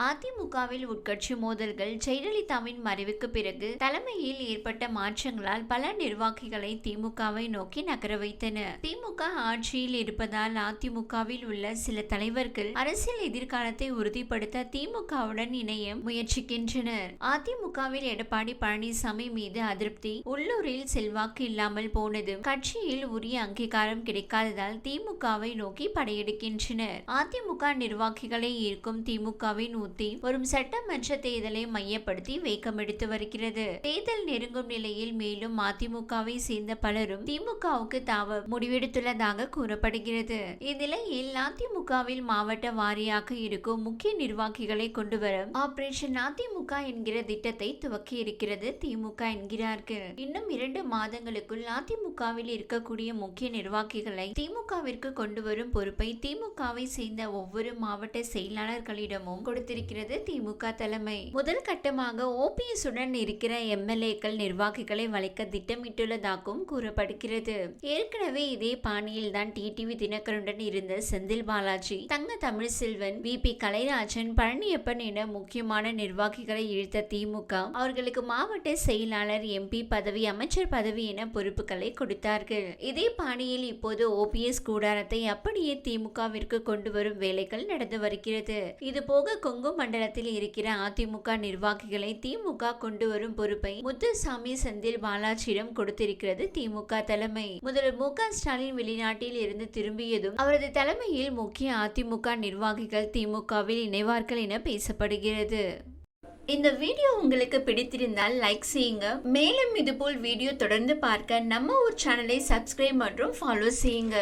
அதிமுகவில் உட்கட்சி மோதல்கள் ஜெயலலிதாவின் மறைவுக்கு பிறகு தலைமையில் ஏற்பட்ட மாற்றங்களால் பல நிர்வாகிகளை திமுகவை நோக்கி நகர வைத்தன. திமுக ஆட்சியில் இருப்பதால் அதிமுகவில் உள்ள சில தலைவர்கள் அரசியல் எதிர்காலத்தை உறுதிப்படுத்த திமுகவுடன் இணைய முயற்சிக்கின்றனர். அதிமுகவில் எடப்பாடி பழனிசாமி மீது அதிருப்தி உள்ளூரில் செல்வாக்கு இல்லாமல் போனது. கட்சியில் உரிய அங்கீகாரம் கிடைக்காததால் திமுகவை நோக்கி படையெடுக்கின்றனர். அதிமுக நிர்வாகிகளை ஈர்க்கும் திமுகவின் உத்தி வரும் சட்டமன்ற தேர்தலை மையப்படுத்தி வேகமெடுத்து வருகிறது. தேர்தல் நெருங்கும் நிலையில் மேலும் அதிமுகவை சேர்ந்த பலரும் திமுகவுக்கு தாவ முடிவெடுத்துள்ளதாக கூறப்படுகிறது. இந்நிலையில் அதிமுகவில் மாவட்ட வாரியாக இருக்கும் முக்கிய நிர்வாகிகளை கொண்டு வர ஆபரேஷன் அதிமுக என்கிற திட்டத்தை துவக்கி இருக்கிறது திமுக என்கிறார்கள். இன்னும் இரண்டு மாதங்களுக்குள் அதிமுகவில் இருக்கக்கூடிய முக்கிய நிர்வாகிகளை திமுகவிற்கு கொண்டு வரும் பொறுப்பை திமுகவை சேர்ந்த ஒவ்வொரு மாவட்ட செயலாளர்களிடமும் கொடுத்து கொடுத்திருக்கிறது திமுக தலைமை. முதல் கட்டமாக ஓபிஎஸ் உடன் இருக்கிற எம்எல்ஏக்கள் நிர்வாகிகளை வளைக்க திட்டமிட்டுள்ளதாகவும் கூறப்படுகிறது. ஏற்கனவே இதே பாணியில் தான் டிடிவி தினகருடன் இருந்த செந்தில் பாலாஜி தங்க தமிழ்செல்வன் வி பி கலைராஜன் பழனியப்பன் என முக்கியமான நிர்வாகிகளை இழுத்த திமுக அவர்களுக்கு மாவட்ட செயலாளர் எம்பி பதவி அமைச்சர் பதவி என பொறுப்புகளை கொடுத்தார்கள். இதே பாணியில் இப்போது ஓபிஎஸ் கூடாரத்தை அப்படியே திமுகவிற்கு கொண்டு வரும் வேலைகள் நடந்து வருகிறது. இது போக கொங்கு மண்டலத்தில் இருக்கிற அதிமுக நிர்வாகிகளை திமுக கொண்டு வரும் பொறுப்பை முத்துசாமி செந்தில் பாலாஜியிடம் கொடுத்திருக்கிறது திமுக தலைமை. முதல்வர் மு க ஸ்டாலின் வெளிநாட்டில் இருந்து திரும்பியதும் அவரது தலைமையில் முக்கிய அதிமுக நிர்வாகிகள் திமுகவில் இணைவார்கள் என பேசப்படுகிறது. இந்த வீடியோ உங்களுக்கு பிடித்திருந்தால் லைக் செய்யுங்க. மேலும் இதுபோல் வீடியோ தொடர்ந்து பார்க்க நம்ம ஒரு சேனலை சப்ஸ்கிரைப் மற்றும் ஃபாலோ செய்யுங்க.